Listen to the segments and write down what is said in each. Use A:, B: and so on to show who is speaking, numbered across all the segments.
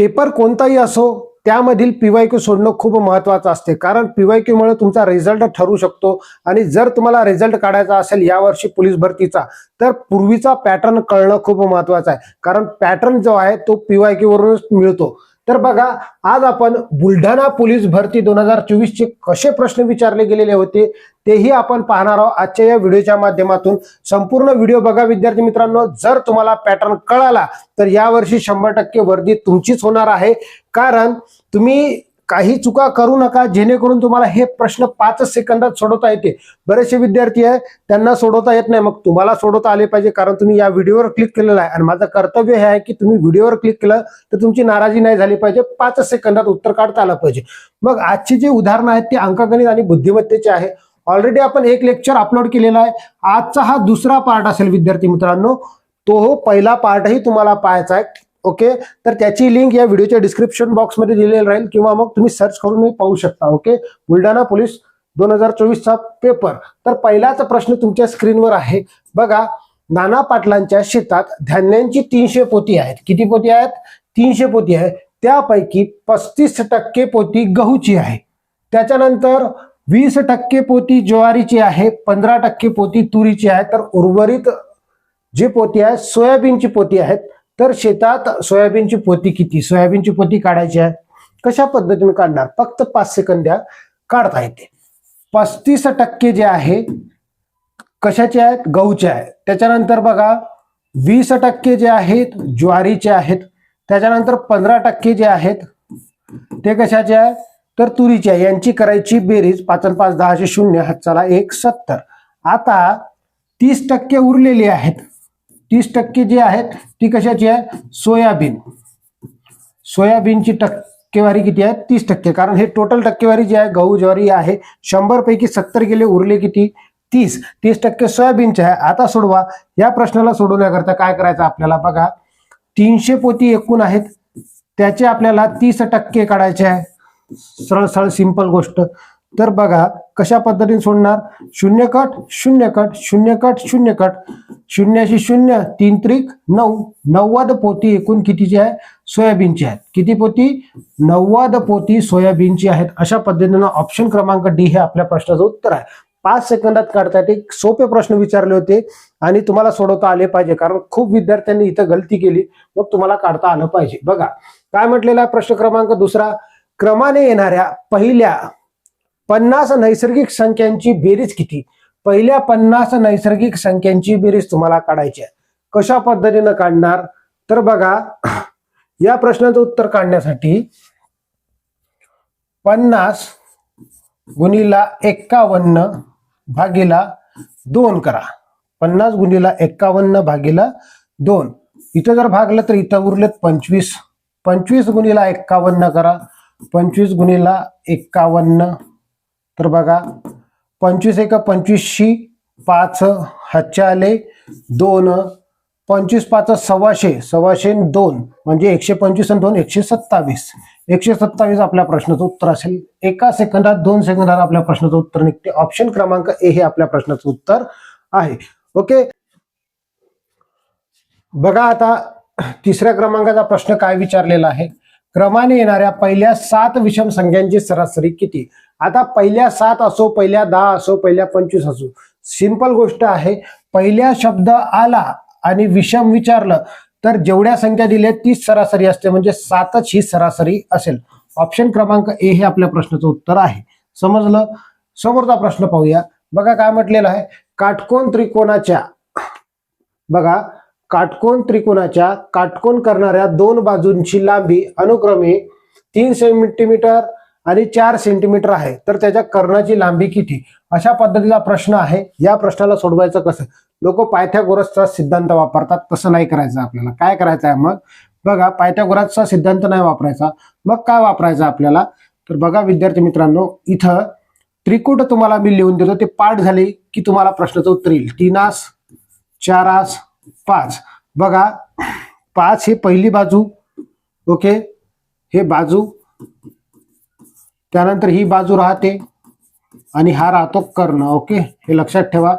A: Paper कोणताही असो त्यामधील पीवाय क्यू सोडणं खूप महत्वाचं असते. कारण पीवायक्यूमुळे तुमचा रिझल्ट ठरू शकतो आणि जर तुम्हाला रिझल्ट काढायचा असेल यावर्षी पोलीस भरतीचा तर पूर्वीचा पॅटर्न कळणं खूप महत्वाचं आहे. कारण पॅटर्न जो आहे तो पीवायक्यू वरूनच मिळतो. तर बघा आज आपण बुलढाणा पोलीस भरती दोन हजार चोवीसचे कसे प्रश्न विचारले गेलेले होते तेही आपण पाहणार आहोत. आजच्या या व्हिडिओच्या माध्यमातून संपूर्ण व्हिडिओ बघा. विद्यार्थी मित्रांनो जर तुम्हाला पॅटर्न कळाला तर यावर्षी शंभर टक्के वर्दी तुमचीच होणार आहे. कारण तुम्ही काही चुका करू नका जेणेकरून तुम्हाला हे प्रश्न पाचच सेकंदात सोडवता येते बरेचसे विद्यार्थी आहे त्यांना सोडवता येत नाही. मग तुम्हाला सोडवता आले पाहिजे कारण तुम्ही या व्हिडिओवर क्लिक केलेला आहे. आणि माझं कर्तव्य हे आहे की तुम्ही व्हिडिओवर क्लिक केलं तर तुमची नाराजी नाही झाली पाहिजे. पाचच सेकंदात उत्तर काढता आलं पाहिजे. मग आजची जी उदाहरणं आहेत ती अंकगणित आणि बुद्धिमत्तेचे आहे. ऑलरेडी आपण एक लेक्चर अपलोड केलेला आहे. आजचा हा दुसरा पार्ट असेल विद्यार्थी मित्रांनो तो हो पहिला पार्टही तुम्हाला पाहायचा आहे. ओके? तर त्याची लिंक या व्हिडिओच्या डिस्क्रिप्शन बॉक्समध्ये दिलेली राहील किंवा मग तुम्ही सर्च करून पाहू शकता ओके? बुलढाणा पोलीस दोन हजार चोवीसचा पेपर. तर पहिलाच प्रश्न तुमच्या स्क्रीनवर आहे. बघा नाना पाटलांच्या शेतात धान्यांची तीनशे पोती आहेत. किती पोती आहेत? तीनशे पोती आहे त्यापैकी पस्तीस टक्के पोती गहूची आहे. त्याच्यानंतर वीस टक्के पोती ज्वारीची आहे पंधरा टक्के पोती तुरीची आहे. तर उर्वरित जे पोती आहे सोयाबीनची पोती आहेत तर शेतात सोयाबीनची पोती किती? सोयाबीनची पोती काढायची आहे. कशा पद्धतीने काढणार? फक्त पाच सेकंद द्या काढता येते. पस्तीस टक्के जे आहे कशाचे आहेत? गहूचे आहेत. त्याच्यानंतर बघा वीस टक्के जे आहेत ज्वारीचे आहेत. त्याच्यानंतर पंधरा टक्के जे आहेत ते कशाचे आहे? तर तुरीचे आहे. यांची करायची बेरीज पाच पाच दहाशे शून्य हात चला एक सत्तर. आता तीस टक्के उरलेली आहेत. तीस टक्के जी आहेत ती कशाची आहे? सोयाबीन. सोयाबीनची टक्केवारी किती आहे? तीस टक्के. कारण हे टोटल टक्केवारी जी आहे गहू ज्वारी आहे शंभर पैकी सत्तर गेले उरले किती? तीस. तीस टक्के सोयाबीनचे आहे. आता सोडवा. या प्रश्नाला सोडवण्याकरता काय करायचं आपल्याला? बघा. तीनशे पोती एकूण आहेत. त्याचे आपल्याला तीस टक्के काढायचे आहे. सरळ सरळ सिंपल गोष्ट. तर बघा कशा पद्धतीने सोडणार? शून्य कट शून्य कट शून्य कट शून्य कट. शून्याशी शून्य तीन त्रिक नऊ. नव्वद पोती एकूण कितीची आहे सोयाबीनची आहेत. किती पोती? नव्वद पोती सोयाबीनची आहेत. अशा पद्धतीनं ऑप्शन क्रमांक डी हे आपल्या प्रश्नाचं उत्तर आहे. पाच सेकंदात काढता येते सोपे प्रश्न विचारले होते आणि तुम्हाला सोडवता आले पाहिजे. कारण खूप विद्यार्थ्यांनी इथं गलती केली. मग तुम्हाला काढता आलं पाहिजे. बघा काय म्हटलेला प्रश्न क्रमांक दुसरा? क्रमाने येणाऱ्या पहिल्या पन्नास नैसर्गिक संख्यांची बेरीज किती? पहिल्या पन्नास नैसर्गिक संख्यांची बेरीज तुम्हाला काढायची आहे. कशा पद्धतीनं काढणार? तर बघा या प्रश्नाचं उत्तर काढण्यासाठी पन्नास गुणीला एक्कावन्न भागीला दोन करा. पन्नास गुणीला एक्कावन्न भागीला दोन. इथं जर भागलं तर इथं उरलेत पंचवीस. पंचवीस गुणीला एक्कावन्न करा. पंचवीस गुणीला एक्कावन्न. तर बघा पंचवीस एका पंचवीसशी पाच हातच्या आले दोन पंचवीस पाच सव्वाशे सव्वाशे दोन म्हणजे एकशे पंचवीस आणि दोन एकशे सत्तावीस. एकशे सत्तावीस आपल्या प्रश्नाचं उत्तर असेल. एका सेकंदात दोन सेकंदात आपल्या प्रश्नाचं उत्तर निघते. ऑप्शन क्रमांक ए हे आपल्या प्रश्नाचं उत्तर आहे. ओके बघा आता तिसऱ्या क्रमांकाचा प्रश्न काय विचारलेला आहे? क्रमाने येणाऱ्या पहिल्या सात विषम संख्यांची सरासरी किती? आता पहिल्या सात असो पहिल्या दहा असो पहिल्या पंचवीस असो. सिंपल गोष्ट आहे. पहिल्या शब्द आला आणि विषम विचारलं तर जेवढ्या संख्या दिल्या तीच सरासरी असते. म्हणजे सातच ही सरासरी असेल. ऑप्शन क्रमांक ए हे आपल्या प्रश्नाचं उत्तर आहे. समजलं? समोरचा प्रश्न पाहूया. बघा काय म्हटलेलं आहे. काटकोन त्रिकोणाच्या बघा. काटकोन त्रिकोणाच्या काटकोन करणाऱ्या दोन बाजूंची लांबी अनुक्रमे तीन सेंटीमीटर आणि चार सेंटीमीटर आहे. तर त्याच्या कर्णाची लांबी किती? अशा पद्धतीचा प्रश्न आहे. या प्रश्नाला सोडवायचं कसं? लोक पायथ्यागोरसचा सिद्धांत वापरतात. तसं नाही करायचं आपल्याला. काय करायचं आहे मग? बघा पायथ्यागोरसचा सिद्धांत नाही वापरायचा. मग काय वापरायचं आपल्याला? तर बघा विद्यार्थी मित्रांनो इथं त्रिकूट तुम्हाला मी लिहून देतो. ते पाठ झाले की तुम्हाला प्रश्नाचं उत्तर येईल. तीनास चारास पाच. बघा पाच ही पहिली बाजू ओके? हे बाजू त्यानंतर ही बाजू राहते आणि हा राहतो कर्ण ओके? हे लक्षात ठेवा.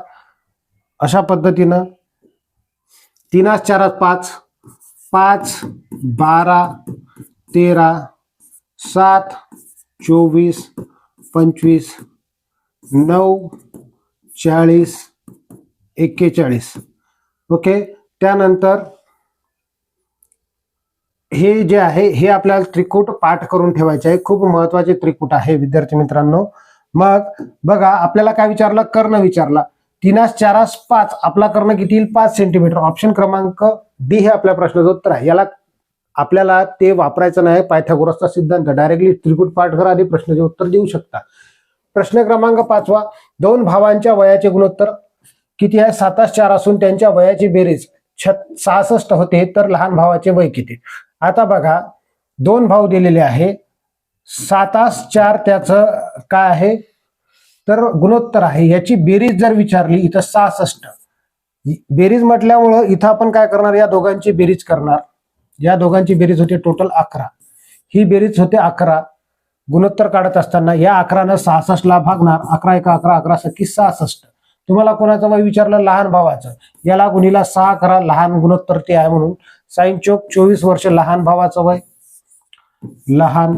A: अशा पद्धतीनं तीनास चारात पाच पाच बारा तेरा सात चोवीस पंचवीस नऊ चाळीस एक्केचाळीस ओके? त्यानंतर हे जे आहे हे आपल्याला त्रिकूट पाठ करून ठेवायचे आहे. खूप महत्त्वाचे त्रिकूट आहे विद्यार्थी मित्रांनो. मग बघा आपल्याला काय विचारलं? कर्ण विचारला. तीनास चारास पाच. आपला कर्ण किती येईल? पाच सेंटीमीटर ऑप्शन क्रमांक डी हे आपल्या प्रश्नाचं उत्तर आहे. याला आपल्याला ते वापरायचं नाही. पायथागोरसचा सिद्धांत. डायरेक्टली त्रिकूट पाठ करा आणि प्रश्नाचे उत्तर देऊ शकता. प्रश्न क्रमांक पाचवा. दोन भावांच्या वयाचे गुणोत्तर किती आहे? सातास चार असून त्यांच्या वयाची बेरीज. छत सहासष्ट होते तर लहान भावाचे वय किती? आता बघा दोन भाव दिलेले आहे. सातास चार त्याचं काय आहे? तर गुणोत्तर आहे. याची बेरीज जर विचारली इथं सहासष्ट. बेरीज म्हटल्यामुळं इथं आपण काय करणार? या दोघांची बेरीज करणार. या दोघांची बेरीज होते टोटल अकरा. ही बेरीज होते अकरा. गुणोत्तर काढत असताना या अकरानं सहासष्टला भागणार. अकरा एका अकरा अकरा सख्खी सहासष्ट. तुम्हाला कोणाचा वय विचारलं लहान भावाचं? याला गुणीला सहा करा लहान गुणोत्तर ते आहे म्हणून. साईन चौक चोवीस वर्ष लहान भावाचं वय. लहान.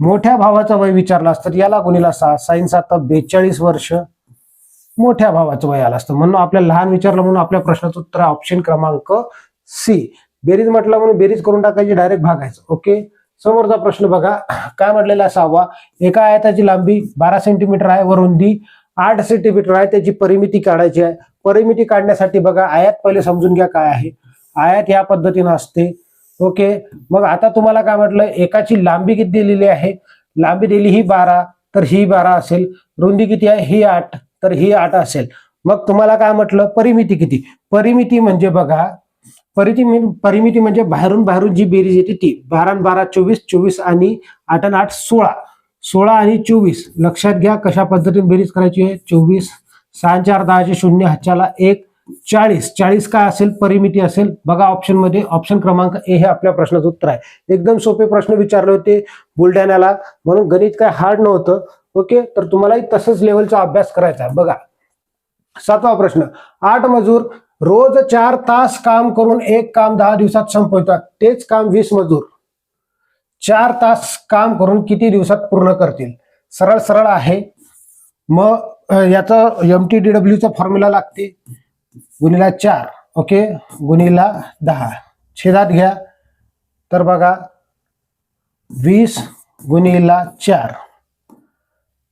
A: मोठ्या भावाचं वय विचारलं असतं याला गुणीला सहा साईन सात बेचाळीस वर्ष. मोठ्या भावाचं वय आलं असतं. म्हणून आपल्या लहान विचारलं म्हणून आपल्या प्रश्नाचं उत्तर ऑप्शन क्रमांक सी बेरीज म्हटलं म्हणून बेरीज करून टाकायची डायरेक्ट भागायचं. ओके समोरचा प्रश्न बघा. काय म्हटलेला असावा एका आयताची लांबी बारा सेंटीमीटर आहे व रुंदी आठ सेंटीमीटर आहे त्याची परिमिती काढायची आहे. परिमिती काढण्यासाठी बघा आयात पहिले समजून घ्या काय आहे. आयात या पद्धतीनं असते. ओके? मग आता तुम्हाला काय म्हटलं एकाची लांबी किती दिलेली आहे? लांबी दिली ही बारा तर ही बारा असेल. रुंदी किती आहे? ही आठ तर ही आठ असेल. मग तुम्हाला काय म्हटलं परिमिती किती? परिमिती म्हणजे बघा परिमिती परिमिती म्हणजे बाहेरून बाहेरून जी बेरीज येते ती. बारा बारा चोवीस चोवीस आणि आठ आठ सोळा. सोळा आणि चोवीस. लक्षात घ्या कशा पद्धतीने बेरीज करायची आहे. चोवीस सहा चार दहाचे शून्य ह्याच्याला एक चाळीस. चाळीस काय असेल? परिमिती असेल. बघा ऑप्शनमध्ये. ऑप्शन क्रमांक ए हे आपल्या प्रश्नाचं उत्तर आहे. एकदम सोपे प्रश्न विचारले होते बुलढाण्याला. म्हणून गणित काय हार्ड नव्हतं. ओके तर तुम्हालाही तसंच लेवलचा अभ्यास करायचा आहे. बघा. सातवा प्रश्न. आठ मजूर रोज चार तास काम करून एक काम दहा दिवसात संपवतात. तेच काम वीस मजूर. चार तास काम करून किती दिवसात पूर्ण करतील? सरळ सरळ आहे. मग याचं एम टी डी डब्ल्यूचा फॉर्म्युला लागते. गुणीला चार ओके? गुणीला दहा. छेदात घ्या. तर बघा वीस गुणीला चार.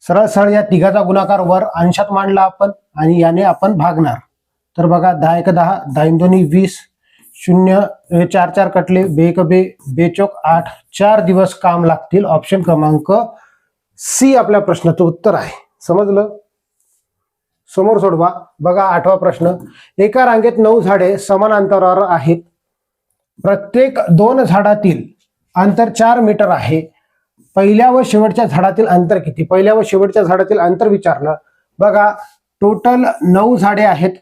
A: सरळ सरळ या तिघाचा गुणाकार वर अंशात मांडला आपण आणि याने आपण भागणार. तर बघा दहा एक दहा दहा दोन्ही वीस. शून्य हे चार चार कटले बेक बे बेचोक आठ चार दिवस काम लागतील. ऑप्शन क्रमांक सी आपल्या प्रश्नाचं उत्तर आहे. समजलं? समोर सोडवा. बघा आठवा प्रश्न. एका रांगेत नऊ झाडे समान अंतरावर आहेत. प्रत्येक दोन झाडातील अंतर चार मीटर आहे. पहिल्या व शेवटच्या झाडातील अंतर किती? पहिल्या व शेवटच्या झाडातील अंतर विचारलं बघा टोटल नऊ झाडे आहेत.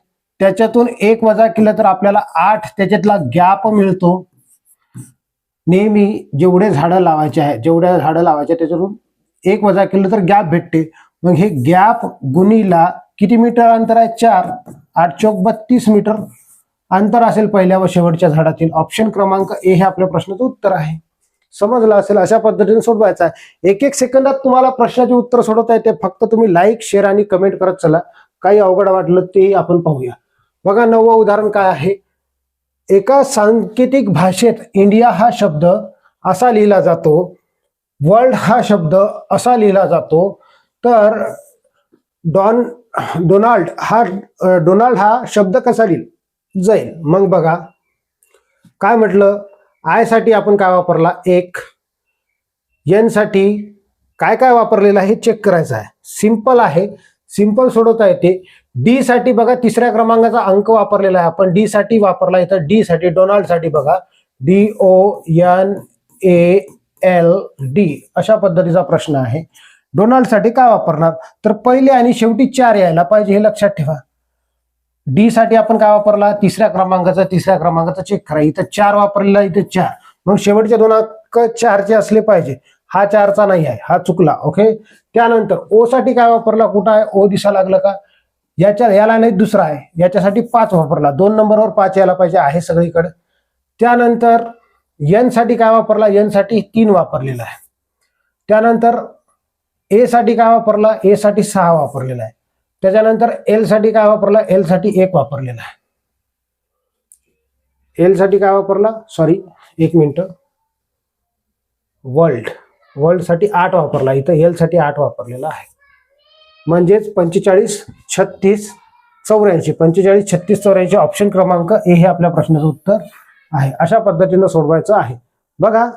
A: त्याच्यातून एक वजा केलं तर आपल्याला आठ त्याच्यातला गॅप मिळतो. नेहमी जेवढे झाडं लावायचे आहे जेवढ्या झाडं लावायचे त्याच्यातून एक वजा केलं तर गॅप भेटते. मग हे गॅप गुणीला किती मीटर अंतर आहे? चार. आठ चौक बत्तीस मीटर अंतर असेल पहिल्या व शेवटच्या झाडातील. ऑप्शन क्रमांक ए हे आपल्या प्रश्नाचं उत्तर आहे. समजलं असेल? अशा पद्धतीने सोडवायचं आहे. एक एक सेकंदात तुम्हाला प्रश्नाचे उत्तर सोडवता येते. फक्त तुम्ही लाईक शेअर आणि कमेंट करत चला. काही अवघड वाटलं तेही आपण पाहूया. बघा नववं उदाहरण काय आहे? एका सांकेतिक भाषेत इंडिया हा शब्द असा लिहिला जातो वर्ल्ड हा शब्द असा लिहिला जातो तर डॉन डोनाल्ड हा डोनाल्ड हा शब्द कसा लिहिल जाईल. मग बघा. काय म्हटलं? आयसाठी आपण काय वापरला? एक. एनसाठी काय काय वापरलेलं आहे? हे चेक करायचं आहे. सिंपल आहे. सिंपल सोडवता येते. डी साठी बघा तिसऱ्या क्रमांकाचा अंक वापरलेला आहे आपण. डी साठी वापरला इथं. डी साठी डोनाल्डसाठी बघा. D O N A L D अशा पद्धतीचा प्रश्न आहे. डोनाल्डसाठी काय वापरणार? तर पहिले आणि शेवटी चार यायला पाहिजे हे लक्षात ठेवा. डी साठी आपण काय वापरला? तिसऱ्या क्रमांकाचा तिसऱ्या क्रमांकाचा चेक करा. इथं चार वापरलेला इथं चार. मग शेवटचे दोन अंक चारचे असले पाहिजे. हा चारचा नाही आहे. हा चुकला. ओके त्यानंतर ओ साठी काय वापरला? कुठं आहे? ओ दिसा लागलं का? याच्या याला नाही दुसरा आहे. याच्यासाठी पाच वापरला. दोन नंबरवर पाच यायला पाहिजे आहे सगळीकडे. त्यानंतर एनसाठी काय वापरला? एनसाठी तीन वापरलेला आहे. त्यानंतर ए साठी काय वापरला? ए साठी सहा वापरलेला आहे. त्याच्यानंतर एलसाठी काय वापरला? एलसाठी एक वापरलेला आहे. एलसाठी काय वापरला? सॉरी एक मिनिट. वर्ल्ड वर्ल्डसाठी आठ वापरला. इथं एलसाठी आठ वापरलेला आहे. म्हणजेच पंचेचाळीस छत्तीस चौऱ्याऐंशी. पंचेचाळीस छत्तीस चौऱ्याऐंशी ऑप्शन क्रमांक ए हे आपल्या प्रश्नाचं उत्तर आहे. अशा पद्धतीनं सोडवायचं आहे. बघा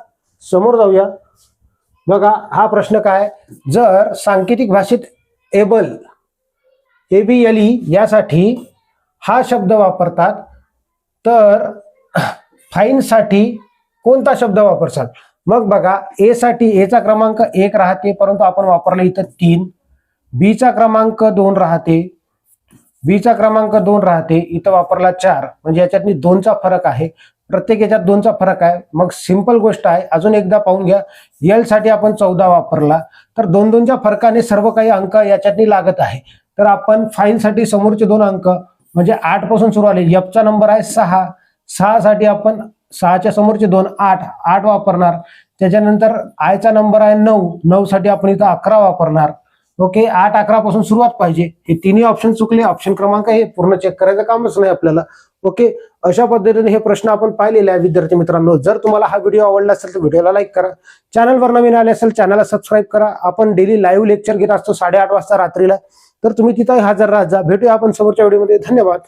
A: समोर जाऊया. बघा हा प्रश्न काय? जर सांकेतिक भाषेत able A B L E यासाठी हा शब्द वापरतात तर फाईनसाठी कोणता शब्द वापरतात मग बघा एसाठी एचा क्रमांक एक राहते परंतु आपण वापरला इथं तीन. बीचा क्रमांक दोन राहते. बीचा क्रमांक दोन राहते. इथं वापरला चार. म्हणजे याच्यात दोनचा फरक आहे. प्रत्येक याच्यात दोनचा फरक आहे. मग सिंपल गोष्ट आहे. अजून एकदा पाहून घ्या. एलसाठी आपण चौदा वापरला. तर दोन दोनच्या फरकाने सर्व काही अंक याच्यातनी लागत आहे. तर आपण फाईन साठी समोरचे दोन अंक म्हणजे आठपासून सुरू आले. यपचा नंबर आहे सहा. सहा साठी आपण सहाच्या समोरचे दोन आठ. आठ वापरणार. त्याच्यानंतर आयचा नंबर आहे नऊ. नऊ साठी आपण इथं अकरा वापरणार. ओके आठ अकरा पासून सुरुवात पाहिजे. हे तिन्ही ऑप्शन चुकले ऑप्शन क्रमांक हे पूर्ण चेक करायचं कामच नाही आपल्याला. ओके अशा पद्धतीने हे प्रश्न आपण पाहिलेले आहे विद्यार्थी मित्रांनो. जर तुम्हाला हा व्हिडिओ आवडला असेल तर व्हिडिओला लाईक करा. चॅनलवर नवीन आले असेल चॅनलला सबस्क्राईब करा. आपण डेली लाईव्ह लेक्चर घेत असतो साडेआठ वाजता रात्रीला. तर तुम्ही तिथं हजर राहत जा भेटूया आपण समोरच्या व्हिडिओमध्ये धन्यवाद.